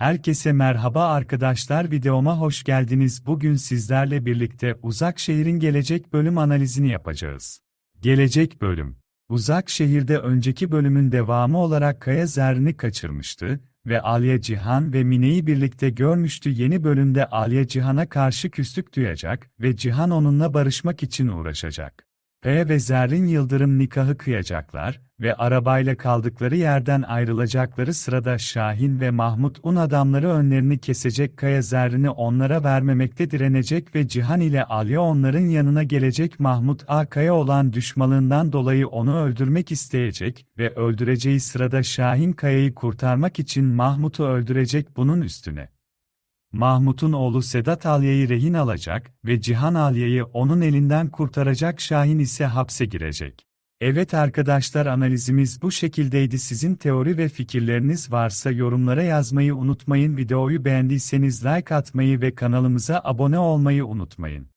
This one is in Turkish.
Herkese merhaba arkadaşlar videoma hoş geldiniz. Bugün sizlerle birlikte Uzak Şehir'in gelecek bölüm analizini yapacağız. Gelecek bölüm. Uzak Şehir'de önceki bölümün devamı olarak Kaya Zerrin'i kaçırmıştı ve Alya Cihan ve Mine'yi birlikte görmüştü. Yeni bölümde Alya Cihan'a karşı küslük duyacak ve Cihan onunla barışmak için uğraşacak. Kaya ve Zerrin Yıldırım nikahı kıyacaklar ve arabayla kaldıkları yerden ayrılacakları sırada Şahin ve Mahmut Un adamları önlerini kesecek Kaya Zerrin'i onlara vermemekte direnecek ve Cihan ile Alya onların yanına gelecek Mahmut A. Kaya olan düşmanlığından dolayı onu öldürmek isteyecek ve öldüreceği sırada Şahin Kaya'yı kurtarmak için Mahmut'u öldürecek bunun üstüne. Mahmut'un oğlu Sedat Alya'yı rehin alacak ve Cihan Alya'yı onun elinden kurtaracak Şahin ise hapse girecek. Evet arkadaşlar analizimiz bu şekildeydi. Sizin teori ve fikirleriniz varsa yorumlara yazmayı unutmayın. Videoyu beğendiyseniz like atmayı ve kanalımıza abone olmayı unutmayın.